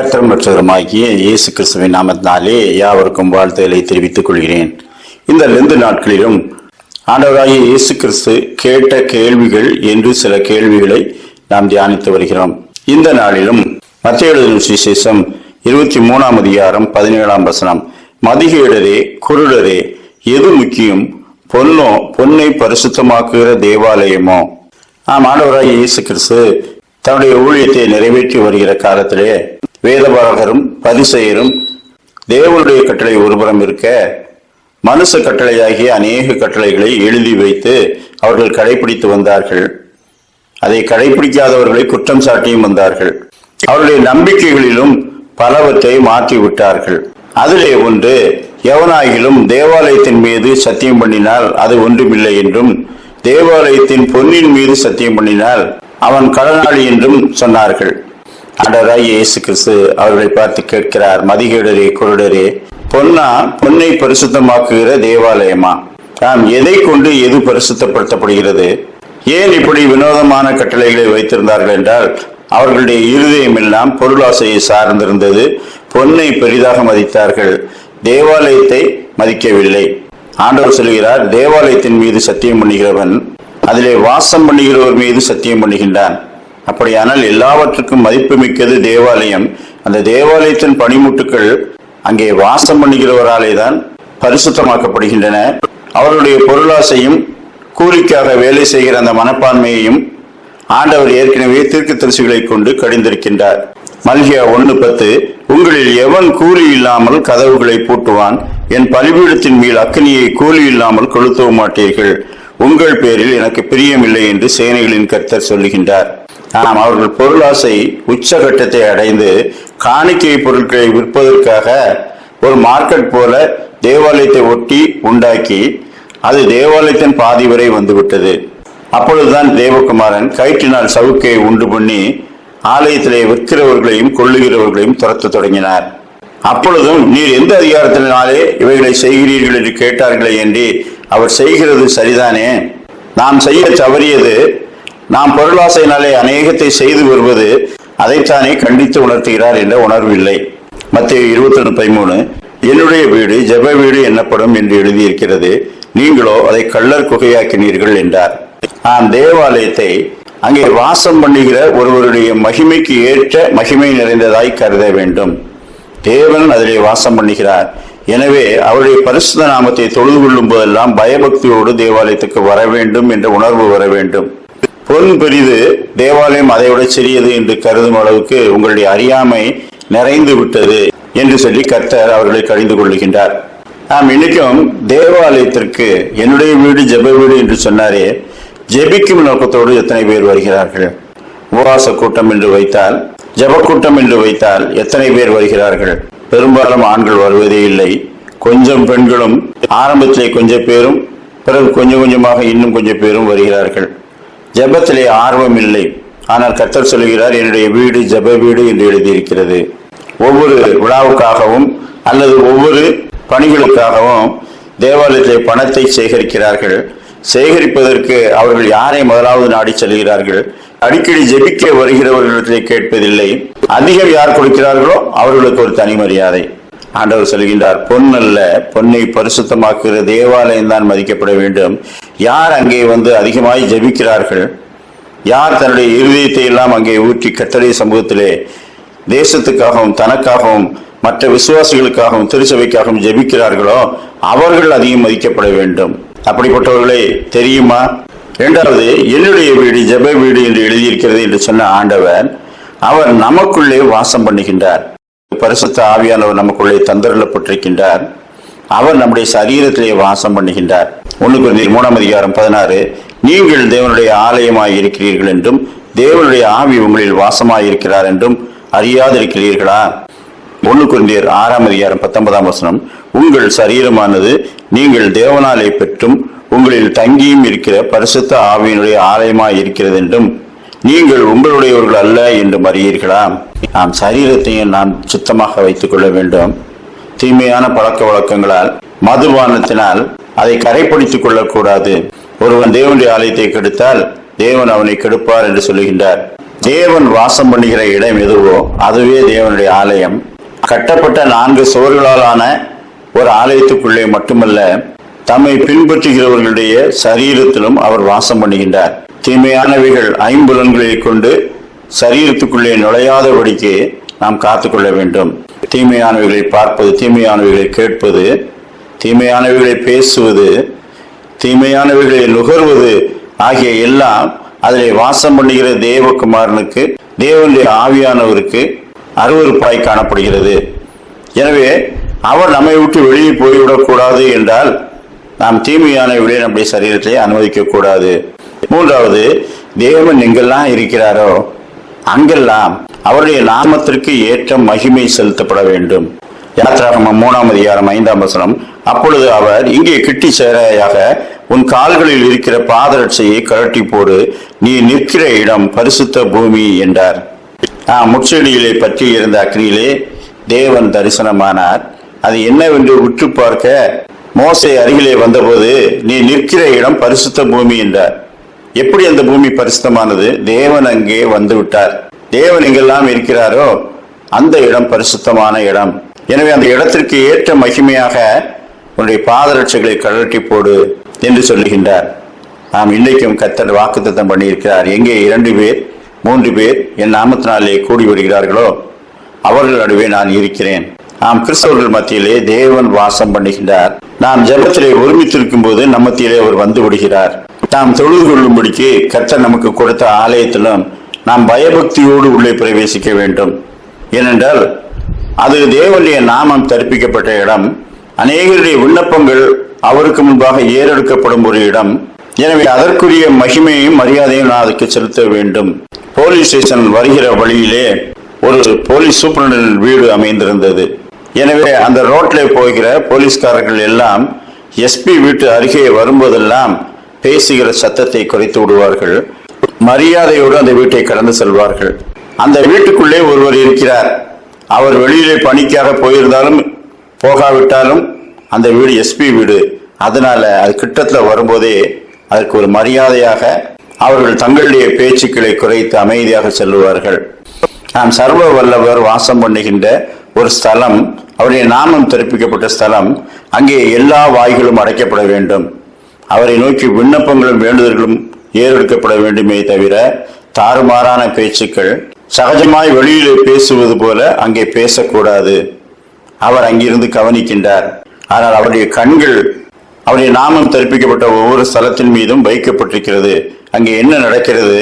கர்த்தர் மற்றவருமாகிய இயேசு கிறிஸ்துவின் நாமத்தினாலே யாவருக்கும் வாழ்த்துக்களை தெரிவித்துக் கொள்கிறேன். இந்த லெந்து நாட்களிலும் ஆண்டவராகிய இயேசு கிறிஸ்து கேட்ட கேள்விகள் என்று சில கேள்விகளை நாம் தியானித்து வருகிறோம். இந்த நாளிலும் மத்திய எழுதின சுவிசேஷம் இருபத்தி மூணாம் அதிகாரம் பதினேழாம் வசனம். மதிகேடரே குருடரே எது முக்கியம்? பொன்னோ பொன்னை பரிசுத்தமாக்குகிற தேவாலயமோ? ஆம் ஆண்டவராகிய இயேசு கிறிஸ்து தன்னுடைய ஊழியத்தை நிறைவேற்றி வருகிற காலத்திலே வேதபாரகரும் பரிசெயரும் தேவனுடைய கட்டளை ஒருபுறம் இருக்க மனுஷ கட்டளையாகிய அநேக கட்டளைகளை எழுதி வைத்து அவர்கள் கடைபிடித்து வந்தார்கள். அதை கடைபிடிக்காதவர்களை குற்றம் சாட்டியும் வந்தார்கள். அவருடைய நம்பிக்கைகளிலும் பலவற்றை மாற்றி விட்டார்கள். அதிலே ஒன்று எவனாகிலும் தேவாலயத்தின் மீது சத்தியம் பண்ணினால் அது ஒன்றுமில்லை என்றும் தேவாலயத்தின் பொன்னின் மீது சத்தியம் பண்ணினால் அவன் கடனாளி என்றும் சொன்னார்கள். ஆண்டவராய் இயேசு கிறிஸ்து அவர்களை பார்த்து கேட்கிறார். மதிகேடரே குருடரே பொன்னா பொன்னை பரிசுத்தமாக்குகிற தேவாலயமா? நாம் எதை கொண்டு எது பரிசுத்தப்படுத்தப்படுகிறது? ஏன் இப்படி வினோதமான கட்டளைகளை வைத்திருந்தார்கள் என்றால் அவர்களுடைய இருதயம் எல்லாம் பொருளாசையை சார்ந்திருந்தது. பொன்னை பெரிதாக மதித்தார்கள். தேவாலயத்தை மதிக்கவில்லை. ஆண்டவர் சொல்கிறார் தேவாலயத்தின் மீது சத்தியம் பண்ணுகிறவன் அதிலே வாசம் பண்ணுகிறவர் மீது சத்தியம் பண்ணுகின்றான். அப்படியானால் எல்லாவற்றுக்கும் மதிப்புமிக்கது தேவாலயம். அந்த தேவாலயத்தின் பனிமுட்டுக்கள் அங்கே வாசம் பண்ணுகிறவராலே தான் பரிசுத்தமாக்கப்படுகின்றன. அவர்களுடைய பொருளாசையும் கூலிக்காக வேலை செய்கிற அந்த மனப்பான்மையையும் ஆண்டவர் ஏற்கனவே தீர்க்க தரிசிகளை கொண்டு கடிந்திருக்கின்றார். மல்கியா ஒன்று பத்து உங்களில் எவன் கூலி இல்லாமல் கதவுகளை பூட்டுவான்? என் பலிபீடத்தின் மேல் அக்னியை கூலி இல்லாமல் கொளுத்தவும் மாட்டீர்கள். உங்கள் பேரில் எனக்கு பிரியமில்லை என்று சேனைகளின் கர்த்தர் சொல்லுகின்றார். ஆனால் அவர்கள் பொருளாசை உச்சகட்டத்தை அடைந்து காணிக்கை பொருட்களை விற்பதற்காக ஒரு மார்க்கெட் போல தேவாலயத்தை ஒட்டி உண்டாக்கி அது தேவாலயத்தின் பாதி வரை வந்துவிட்டது. அப்பொழுதுதான் தேவகுமாரன் கயிற்றினால் சவுக்கையை உண்டு பண்ணி ஆலயத்திலே விற்கிறவர்களையும் கொள்ளுகிறவர்களையும் துரத்த தொடங்கினார். அப்பொழுதும் நீர் எந்த அதிகாரத்தினாலே இவைகளை செய்கிறீர்கள் என்று கேட்டார்களே? என்று அவர் செய்கிறது சரிதானே? நாம் செய்ய தவறியது நாம் பொருளாசையினாலே அநேகத்தை செய்து வருவது அதைத்தானே கண்டித்து உணர்த்துகிறார் என்ற உணர்வில்லை. மத்திய இருபத்தி ஒன்று பதிமூணு என்னுடைய வீடு ஜெப வீடு என்னப்படும்? என்று எழுதியிருக்கிறது. நீங்களோ அதை கள்ளர் குகையாக்கினீர்கள் என்றார். நான் தேவாலயத்தை அங்கே வாசம் பண்ணுகிற ஒருவருடைய மகிமைக்கு ஏற்ற மகிமை நிறைந்ததாய் கருத வேண்டும். தேவன் அதிலே வாசம் பண்ணுகிறார். எனவே அவருடைய பரிசுத்த நாமத்தை தொழுது கொள்ளும் போதெல்லாம் பயபக்தியோடு தேவாலயத்துக்கு வர வேண்டும் என்ற உணர்வு வர வேண்டும். பொன் பெரிது தேவாலயம் அதைவிட சிறியது என்று கருதும் அளவுக்கு உங்களுடைய அறியாமை நிறைந்து விட்டது என்று சொல்லி கர்த்தர் அவர்களை கழிந்து கொள்ளுகின்றார். நாம் இன்னைக்கும் தேவாலயத்திற்கு என்னுடைய வீடு ஜெப வீடு என்று சொன்னாரே ஜெபிக்கும் நோக்கத்தோடு எத்தனை பேர் வருகிறார்கள்? உபவாச கூட்டம் என்று வைத்தால் ஜெப கூட்டம் என்று வைத்தால் எத்தனை பேர் வருகிறார்கள்? பெரும்பாலும் ஆண்கள் வருவதே இல்லை. கொஞ்சம் பெண்களும் ஆரம்பத்திலே கொஞ்சம் பேரும் பிறகு கொஞ்சம் கொஞ்சமாக இன்னும் கொஞ்சம் பேரும் வருகிறார்கள். ஜபத்திலே ஆர்வம் இல்லை. ஆனால் கத்தர் சொல்கிறார் என்னுடைய வீடு ஜெப வீடு என்று எழுதியிருக்கிறது. ஒவ்வொரு விழாவுக்காகவும் அல்லது ஒவ்வொரு பணிகளுக்காகவும் தேவாலயத்திலே பணத்தை சேகரிக்கிறார்கள். சேகரிப்பதற்கு அவர்கள் யாரை முதலாவது நாடி செல்கிறார்கள்? அடிக்கடி ஜெபிக்க வருகிறவர்களிடத்திலே கேட்பதில்லை. அதிகம் யார் கொடுக்கிறார்களோ அவர்களுக்கு ஒரு தனி மரியாதை. ஆண்டவர் சொல்கின்றார் பொன் அல்ல பொன்னை பரிசுத்தமாக்குகிற தேவாலயம் தான் மதிக்கப்பட வேண்டும். யார் அங்கே வந்து அதிகமாய் ஜெபிக்கிறார்கள்? யார் தன்னுடைய இருதயத்தை எல்லாம் அங்கே ஊற்றி கட்டளை சமூகத்திலே தேசத்துக்காகவும் தனக்காகவும் மற்ற விசுவாசிகளுக்காகவும் திருச்சபைக்காகவும் ஜெபிக்கிறார்களோ அவர்கள் அதிகம் மதிக்கப்பட வேண்டும். அப்படிப்பட்டவர்களே தெரியுமா? இரண்டாவது என்னுடைய வீடு ஜெப வீடு என்று எழுதியிருக்கிறது என்று சொன்ன ஆண்டவர் அவர் நமக்குள்ளே வாசம் பண்ணுகின்றார். பரிசுத்த ஆவியானவர் நமக்குள்ளே தந்தரப்பட்டிருக்கின்றார் அவர் நம்முடைய சரீரத்திலே வாசம் பண்ணுகின்றார். ஒன்று குருந்தீர் மூணாம் அதிகாரம் பதினாறு நீங்கள் தேவனுடைய ஆலயமாய் இருக்கிறீர்கள் என்றும் தேவனுடைய ஆவி உங்களில் வாசமாய் இருக்கிறார் என்றும் அறியாதிருக்கிறீர்களா? ஒன்று குருந்தியர் ஆறாம் அதிகாரம் பத்தொன்பதாம் வசனம் உங்கள் சரீரமானது நீங்கள் தேவனாலே பெற்றும் உங்களில் தங்கியும் இருக்கிற பரிசுத்த ஆவியினுடைய ஆலயமாய் இருக்கிறது என்றும் நீங்கள் உங்களுடையவர்கள் அல்ல என்று அறியீர்களா நாம் சரீரத்தையும் நாம் சுத்தமாக வைத்துக் கொள்ள வேண்டும். தீமையான பழக்க வழக்கங்களால் மதுபானத்தினால் அதை கரைப்படுத்திக் கொள்ளக்கூடாது. ஒருவன் தேவனுடைய ஆலயத்தை கெடுத்தால் தேவன் அவனை கெடுப்பார் என்று சொல்லுகின்றார். தேவன் வாசம் பண்ணுகிற இடம் எதுவோ அதுவே தேவனுடைய ஆலயம். கட்டப்பட்ட நான்கு சுவர்களாலான ஒரு ஆலயத்துக்குள்ளே மட்டுமல்ல தம்மை பின்பற்றுகிறவர்களுடைய சரீரத்திலும் அவர் வாசம் பண்ணுகின்றார். தீமையானவைகள் ஐம்புலன்களை கொண்டு சரீரத்துக்குள்ளே நுழையாதபடிக்கு நாம் காத்துக்கொள்ள வேண்டும். தீமையானவைகளை பார்ப்பது தீமையானவைகளை கேட்பது தீமையானவைகளை பேசுவது தீமையானவைகளை நுகர்வது ஆகிய எல்லாம் அதிலே வாசம் பண்ணுகிற தேவகுமாரனுக்கு தேவனுடைய ஆவியானவருக்கு அருவருப்பாய் காணப்படுகிறது. எனவே அவர் நம்மை விட்டு வெளியே போய்விடக்கூடாது என்றால் நாம் தீமையானவர்களை நம்முடைய சரீரத்தை அனுமதிக்க கூடாது மூன்றாவது தேவன் எங்கெல்லாம் இருக்கிறாரோ அங்கெல்லாம் அவருடைய நாமத்திற்கு ஏற்ற மகிமை செலுத்தப்பட வேண்டும். யாத்ராகமம் மூணாம் அதிகாரம் ஐந்தாம் வசனம் அப்பொழுது அவர் இங்கே கிட்டி சேரையாக உன் கால்களில் இருக்கிற பாதரட்சையை கழட்டி போடு நீ நிற்கிற இடம் பரிசுத்த பூமி என்றார். ஆ முச்செடியிலே பற்றி இருந்த அக்னியிலே தேவன் தரிசனமானார். அது என்னவென்று உற்று பார்க்க மோசை அருகிலே வந்தபோது நீ நிற்கிற இடம் பரிசுத்த பூமி என்றார். எப்படி அந்த பூமி பரிசுத்தமானது? தேவன் அங்கே வந்து விட்டார் தேவன் எங்கெல்லாம் இருக்கிறாரோ அந்த இடம் பரிசுத்தமான இடம். எனவே அந்த இடத்திற்கு ஏற்ற மகிமையாக உன்னுடைய பாதரட்சைகளை கழட்டி போடு என்று சொல்லுகின்றார். நாம் இன்றைக்கும் கத்தர் வாக்குத்தத்தம் பண்ணியிருக்கிறார். எங்கே இரண்டு பேர் மூன்று பேர் என் நாமத்தினாலே கூடி வருகிறார்களோ அவர்கள் நடுவே நான் இருக்கிறேன். நாம் கிறிஸ்தவர்கள் மத்தியிலே தேவன் வாசம் பண்ணுகின்றார். நாம் ஜபத்திலே ஒருமித்திருக்கும் போது நம்மத்திலே அவர் வந்து விடுகிறார். நாம் தொழுது கொள்ளும்படிக்கு கர்த்தர் நமக்கு கொடுத்த ஆலயத்திலும் நாம் பயபக்தியோடு உள்ளே பிரவேசிக்க வேண்டும். ஏனென்றால் அது தேவனுடைய நாமம் தரிப்பிக்கப்பட்ட இடம். அநேகருடைய விண்ணப்பங்கள் அவருக்கு முன்பாக ஏறெடுக்கப்படும் ஒரு இடம். எனவே அதற்குரிய மகிமையும் மரியாதையும் நான் அதுக்கு செலுத்த வேண்டும். போலீஸ் ஸ்டேஷன் வருகிற வழியிலே ஒரு போலீஸ் சூப்பரண்ட் வீடு அமைந்திருந்தது. எனவே அந்த ரோட்ல போகிற போலீஸ்காரர்கள் எல்லாம் எஸ்பி வீட்டு அருகே வரும்போதெல்லாம் பேசுகிற சத்தத்தை குறைத்து விடுவார்கள். மரியாதையோடு அந்த வீட்டை கடந்து செல்வார்கள். அந்த வீட்டுக்குள்ளே ஒருவர் இருக்கிறார். அவர் வெளியிலே பணிக்காக போயிருந்தாலும் போகாவிட்டாலும் அந்த வீடு எஸ்பி வீடு. அதனால அது கிட்டத்தில் வரும்போதே அதற்கு ஒரு மரியாதையாக அவர்கள் தங்களுடைய பேச்சுக்களை குறைத்து அமைதியாக செல்லுவார்கள். நாம் சர்வ வல்லவர் வாசம் பண்ணுகின்ற ஒரு ஸ்தலம் அவருடைய நாமம் தெரிவிக்கப்பட்ட ஸ்தலம் அங்கே எல்லா வாய்களும் அடைக்கப்பட வேண்டும். அவரை நோக்கி விண்ணப்பங்களும் வேண்டுதல்களும் ஏறெடுக்கப்பட வேண்டுமே தவிர தாறுமாறான பேச்சுக்கள் சகஜமாய் வெளியிலே பேசுவது போல அங்கே பேசக்கூடாது. அவர் அங்கிருந்து கவனிக்கின்றார். ஆனால் அவருடைய கண்கள் அவருடைய நாமம் தெரிப்பிக்கப்பட்ட ஒவ்வொரு ஸ்தலத்தின் மீதும் வைக்கப்பட்டிருக்கிறது. அங்கே என்ன நடக்கிறது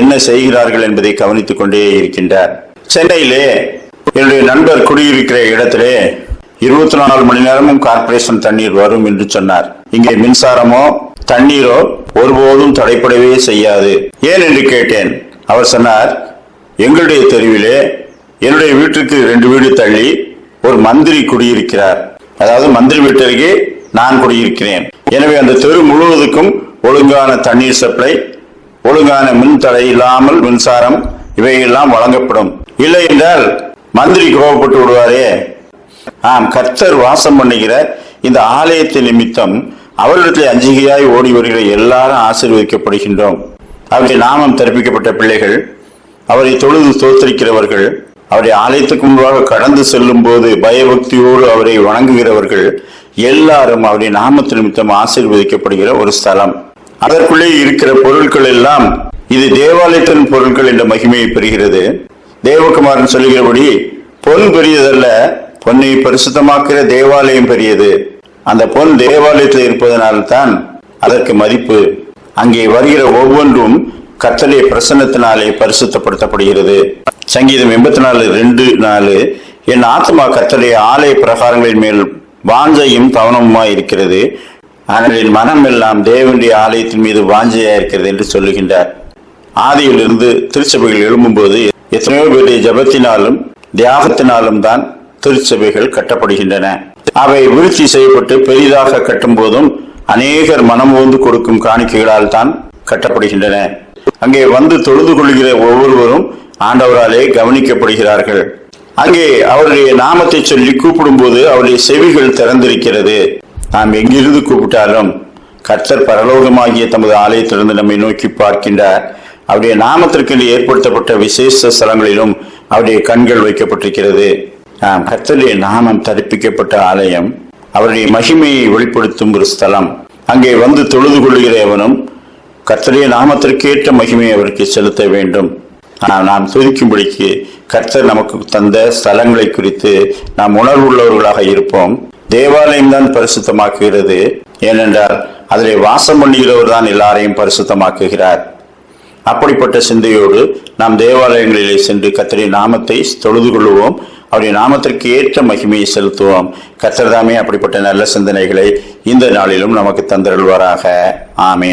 என்ன செய்கிறார்கள் என்பதை கவனித்துக் கொண்டே இருக்கின்றார். சென்னையிலே என்னுடைய நண்பர் குடியிருக்கிற இடத்திலே இருபத்தி நாலு மணி நேரமும் கார்ப்பரேஷன் தண்ணீர் வரும் என்று சொன்னார். இங்கே மின்சாரமோ தண்ணீரோ ஒருபோதும் தடைப்படவே செய்யாது. ஏன் என்று கேட்டேன். அவர் சொன்னார் எங்களுடைய தெருவிலே என்னுடைய வீட்டுக்கு ரெண்டு வீடு தள்ளி ஒரு மந்திரி குடியிருக்கிறார். அதாவது மந்திரி வீட்டருக்கு நான் குடியிருக்கிறேன். எனவே அந்த தெரு முழுவதுக்கும் ஒழுங்கான தண்ணீர் சப்ளை ஒழுங்கான மின் தடை இல்லாமல் மின்சாரம் இவையெல்லாம் வழங்கப்படும். இல்லை என்றால் மந்திரி கோபப்பட்டு விடுவாரே. ஆம் கர்த்தர் வாசம் பண்ணுகிற இந்த ஆலயத்தின் நிமித்தம் அவர்களிடத்தில் அஞ்சிகையாய் ஓடி வருகிற எல்லாரும் ஆசீர்வதிக்கப்படுகின்றோம். அவருடைய நாமம் தெரிவிக்கப்பட்ட பிள்ளைகள் அவரை தொழுது தோத்தரிக்கிறவர்கள் அவருடைய ஆலயத்துக்கு முன்பாக கடந்து செல்லும் போது பயபக்தியோடு அவரை வணங்குகிறவர்கள் எல்லாரும் அவருடைய நாமத்து நிமித்தம் ஆசீர்வதிக்கப்படுகிற ஒரு ஸ்தலம். அதற்குள்ளே இருக்கிற பொருட்கள் எல்லாம் இது தேவாலயத்தின் பொருட்கள் என்ற மகிமையை பெறுகிறது. தேவகுமாரன் சொல்லுகிறபடி பொன் பெரியதல்ல பொன்னை பரிசுத்தமாக்கிற தேவாலயம் பெரியது. அந்த பொன் தேவாலயத்தில் இருப்பதனால்தான் அதற்கு மதிப்பு. அங்கே வருகிற ஒவ்வொன்றும் கத்தலை பிரசன்னத்தினாலே பரிசுத்தப்படுத்தப்படுகிறது. சங்கீதம் எண்பத்தி நாலு ரெண்டு நாலு. என் ஆத்மா கத்தலை ஆலய பிரகாரங்களின் மேல் வாஞ்சையும் கவனமுமாய் இருக்கிறது. ஆனால் என் மனம் எல்லாம் தேவனுடைய ஆலயத்தின் மீது வாஞ்சையா இருக்கிறது என்று சொல்லுகின்றார். ஆதியிலிருந்து திருச்சபைகள் எழும்பும்போது எத்தனையோ பேருடைய ஜபத்தினாலும் தியாகத்தினாலும் தான் திருச்சபைகள் கட்டப்படுகின்றன. அவை வீழ்ச்சி செய்யப்பட்டு பெரிதாக கட்டும் போதும் அநேகர் மனமோந்து கொடுக்கும் காணிக்கைகளால் தான் கட்டப்படுகின்றன. அங்கே வந்து தொழுது கொள்கிற ஒவ்வொருவரும் ஆண்டவராலே கவனிக்கப்படுகிறார்கள். அங்கே அவருடைய நாமத்தை சொல்லி கூப்பிடும்போது அவருடைய செவிகள் திறந்திருக்கிறது. நாம் எங்கிருந்து கூப்பிட்டாலும் கர்த்தர் பரலோகமாகிய தமது ஆலயத்திலிருந்து நம்மை நோக்கி பார்க்கின்றார். அவருடைய நாமத்திற்கு ஏற்படுத்தப்பட்ட விசேஷ ஸ்தலங்களிலும் அவருடைய கண்கள் வைக்கப்பட்டிருக்கிறது. கர்த்தருடைய நாமம் தரிப்பிக்கப்பட்ட ஆலயம் அவருடைய மகிமையை வெளிப்படுத்தும் ஒரு ஸ்தலம். அங்கே வந்து தொழுது கொள்கிற எவனும் கர்த்தருடைய நாமத்திற்கேற்ற மகிமையை அவருக்கு செலுத்த வேண்டும். ஆனால் நாம் துதிக்கும்படிக்கு கர்த்தர் நமக்கு தந்த ஸ்தலங்களை குறித்து நாம் உணர்வுள்ளவர்களாக இருப்போம். தேவாலயம் தான் பரிசுத்தமாக்குகிறது. ஏனென்றால் அதிலே வாசம் பண்ணுகிறவர் தான் எல்லாரையும் பரிசுத்தமாக்குகிறார். அப்படிப்பட்ட சிந்தையோடு நாம் தேவாலயங்களிலே சென்று கர்த்தருடைய நாமத்தை தொழுது கொள்வோம் அவருடைய நாமத்திற்கு ஏற்ற மகிமையை செலுத்துவோம். கர்த்தர் அப்படிப்பட்ட நல்ல சிந்தனைகளை இந்த நாளிலும் நமக்கு தந்திருள்வாராக. ஆமீன்.